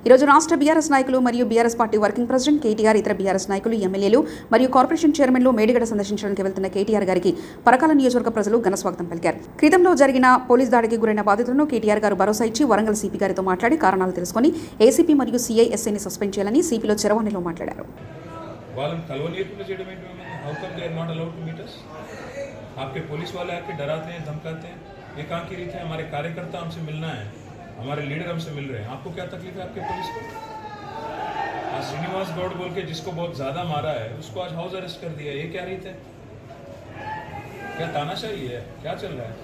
ఈరోజు రాష్ట్ర బీఆర్ఎస్ నాయకులు మరియు BRS party working president KTR ఇతర బీఆర్ఎస్ నాయకులు ఎమ్మెల్యేలు మరియు కార్పొరేషన్ చైర్మన్లు మేడిగడ సందర్శించడానికి వెళ్తున్న కేటీఆర్ గారికి పరకాల నియోజకవర్గ ప్రజలు ఘనస్వాగతం పలికారు క్రితంలో జరిగిన పోలీస్ దాడికి గురైన బాధితులను కేటీఆర్ గారు భరోసా ఇచ్చి వరంగల్ సిపి గారితో మాట్లాడి కారణాలు తెలుసుకుని ఏసీపీ మరియు సీఐఎస్ఐని సస్పెండ్ చేయాలని సిపిలో చెరవాణిలో మాట్లాడారు వాళ్ళని కలవనీయకుండా చేయడం ఏంటి how come they are not allowed to meet us आपके पुलिस वाले आके डराते हैं धमकाते हैं ये कहाँ की रीत है हमारे कार्यकर्ता हमसे मिलना है हमारे लीडर हमसे मिल रहे हैं आपको क्या तकलीफ है आपके पुलिस को आज श्रीनिवास गौड़ बोल के जिसको बहुत ज्यादा मारा है उसको आज हाउस अरेस्ट कर दिया ये क्या रीत है क्या तानाशाही है क्या चल रहा है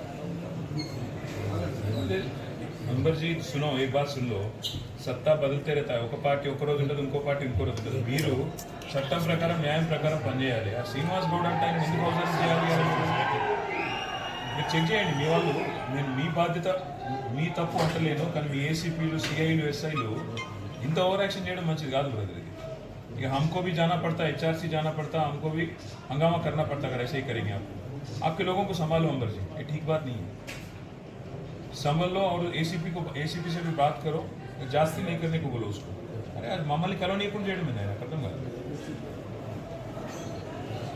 अंबर जी सुनो एक बात सुन लो సత్తా బదులుతే रहता है ఒక పార్టీ ఒక రోజు ఉంటుంది ఇంకో పార్టీ ఇంకో రోజు ఉంటుంది మీరు చట్టం ప్రకారం న్యాయం ప్రకారం పనిచేయాలి ఆ శ్రీనివాస్ గౌడ్ అంటే ఆయన ఎందుకు అవసరం చేయాలి అని మీరు చెక్ చేయండి మీ వాళ్ళు నేను మీ బాధ్యత మీ తప్పు అంటలేను కానీ మీ ఏసీపీలు సిఐలు ఎస్ఐలు ఇంత ఓవర్ యాక్షన్ చేయడం మంచిది కాదు బ్రదర్ ఇది ఇక हमको भी जाना पड़ता है एचआरसी जाना पड़ता हमको भी हंगामा करना पड़ता अगर ऐसे ही करेंगे आप आपके लोगों को संभालो अंबर जी ये ठीक बात नहीं है संभल लो और एसीपी को एसीपी से भी बात करो जास्ती नहीं करने को बोलो उसको अरे आज మమ్మల్ని కలవనీయకుండా చేయడం మీద నాకు అర్థం కాదు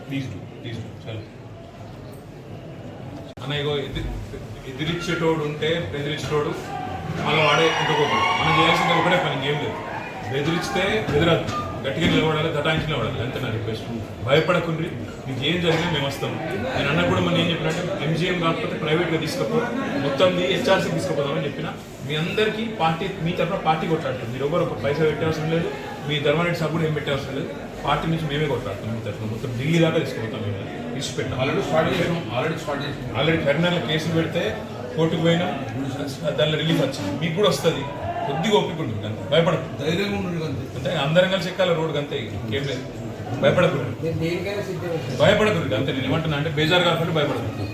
ప్లీజ్ డూ ప్లీజ్ డూ చలో అన్న ఇగో ఎదిరిచ్చేటోడు ఉంటే బెదిరించేటోడు మళ్ళీ వాడే ఇంకొకటి మనం చేయాల్సింది ఒకటే పని ఏం లేదు. బెదిరిస్తే బెదిరదు గట్టిగా నిలబడాలి దటాయించి నిలబడాలి. అంతే నా రిక్వెస్ట్. భయపడకుండ్రి. మీకు ఏం జరిగినా మేము వస్తాం. నేను అన్న కూడా మనం ఏం చెప్పినట్టే ఎంజిఎం కాకపోతే ప్రైవేట్గా తీసుకపో మొత్తం హెచ్ఆర్సీకి తీసుకుపోదామని చెప్పిన. మీ అందరికీ పార్టీ మీ తరఫున పార్టీ కొట్లాడుతుంది. మీరు ఎవరు ఒక పైసా పెట్టే అవసరం లేదు. మీ ధర్మారెడ్డి సార్ కూడా ఏం పెట్టే అవసరం లేదు. పార్టీ నుంచి మేమే కొట్లాడుతున్నాం మీ తరఫున మొత్తం ఢిల్లీ దాకా తీసుకుపోతాం మేము. తీసి పెట్టాం ఆల్రెడీ స్టార్ట్ చేసాం ఆల్రెడీ స్టార్ట్ చేసాం ఆల్రెడీ కరీంనగర్లో కేసులు పెడితే కోర్టుకు పోయినాం దానిలో రిలీఫ్ వచ్చింది. మీకు కూడా వస్తుంది. కొద్దిగా ఓపిక ఉంటుంది అంతే భయపడదు ధైర్యంగా ఉండడు అంతే. అందరం కలిసి ఎక్కాలి రోడ్డు అంతే ఇంకేం. లేదు. భయపడకూడదు భయపడకూడదు అంతే. నేను ఏమంటున్నా అంటే బేజారు కాకుండా భయపడకూడదు